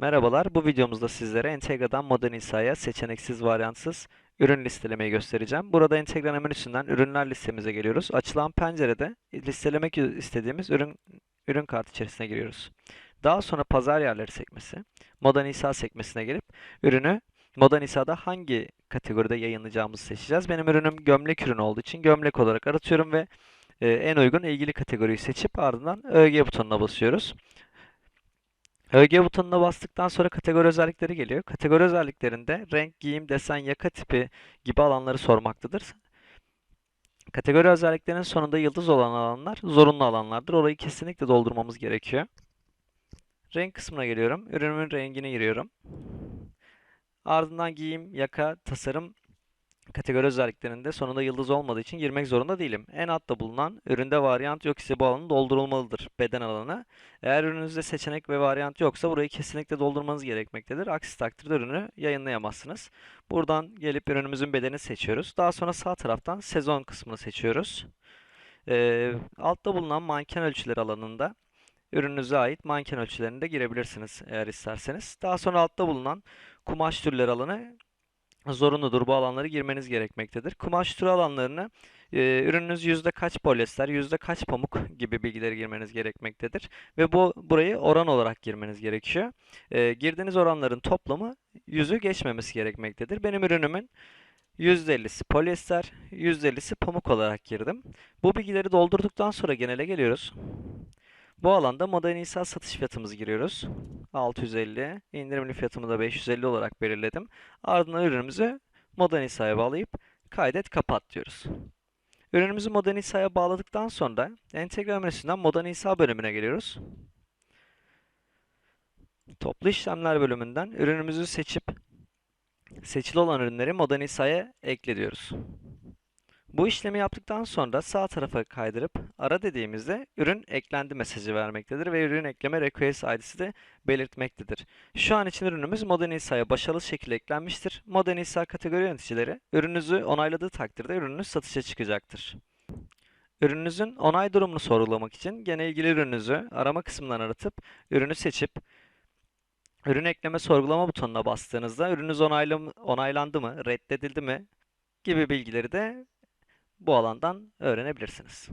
Merhabalar, bu videomuzda sizlere Entegra'dan Modern İsa'ya seçeneksiz varyantsız ürün listelemeyi göstereceğim. Burada Entegra'nın menüsünden ürünler listemize geliyoruz. Açılan pencerede listelemek istediğimiz ürün ürün kart içerisine giriyoruz. Daha sonra pazar yerleri sekmesi, Modern İsa sekmesine gelip ürünü Modern İsa'da hangi kategoride yayınlayacağımızı seçeceğiz. Benim ürünüm gömlek ürünü olduğu için gömlek olarak aratıyorum ve e, en uygun ilgili kategoriyi seçip ardından ÖG butonuna basıyoruz. ÖG butonuna bastıktan sonra kategori özellikleri geliyor. Kategori özelliklerinde renk, giyim, desen, yaka tipi gibi alanları sormaktadır. Kategori özelliklerinin sonunda yıldız olan alanlar zorunlu alanlardır. Orayı kesinlikle doldurmamız gerekiyor. Renk kısmına geliyorum. Ürünümün rengini giriyorum. Ardından giyim, yaka, tasarım kategori özelliklerinde sonunda yıldız olmadığı için girmek zorunda değilim. En altta bulunan üründe varyant yok ise bu alanı doldurulmalıdır. Beden alanı. Eğer ürününüzde seçenek ve varyant yoksa burayı kesinlikle doldurmanız gerekmektedir. Aksi takdirde ürünü yayınlayamazsınız. Buradan gelip ürünümüzün bedenini seçiyoruz. Daha sonra sağ taraftan sezon kısmını seçiyoruz. Ee, altta bulunan manken ölçüleri alanında ürününüze ait manken ölçülerini de girebilirsiniz eğer isterseniz. Daha sonra altta bulunan kumaş türleri alanı zorunludur. Bu alanları girmeniz gerekmektedir. Kumaş türü alanlarını e, ürününüz yüzde kaç polyester, yüzde kaç pamuk gibi bilgileri girmeniz gerekmektedir. Ve bu burayı oran olarak girmeniz gerekiyor. E, girdiğiniz oranların toplamı yüzü geçmemesi gerekmektedir. Benim ürünümün %50'si polyester, %50'si pamuk olarak girdim. Bu bilgileri doldurduktan sonra genele geliyoruz. Bu alanda İsa satış fiyatımızı giriyoruz. 650. indirimli fiyatımı da 550 olarak belirledim. Ardından ürünümüzü Modern İsa'ya bağlayıp kaydet kapat diyoruz. Ürünümüzü Modern İsa'ya bağladıktan sonra entegre menüsünden Modern İsa bölümüne geliyoruz. Toplu işlemler bölümünden ürünümüzü seçip seçili olan ürünleri Modern İsa'ya ekle diyoruz. Bu işlemi yaptıktan sonra sağ tarafa kaydırıp ara dediğimizde ürün eklendi mesajı vermektedir ve ürün ekleme request ID'si de belirtmektedir. Şu an için ürünümüz Modern İsa'ya başarılı şekilde eklenmiştir. Modern İsa kategori yöneticileri ürününüzü onayladığı takdirde ürününüz satışa çıkacaktır. Ürününüzün onay durumunu sorgulamak için gene ilgili ürününüzü arama kısmından aratıp ürünü seçip ürün ekleme sorgulama butonuna bastığınızda ürününüz onaylandı mı, reddedildi mi gibi bilgileri de bu alandan öğrenebilirsiniz.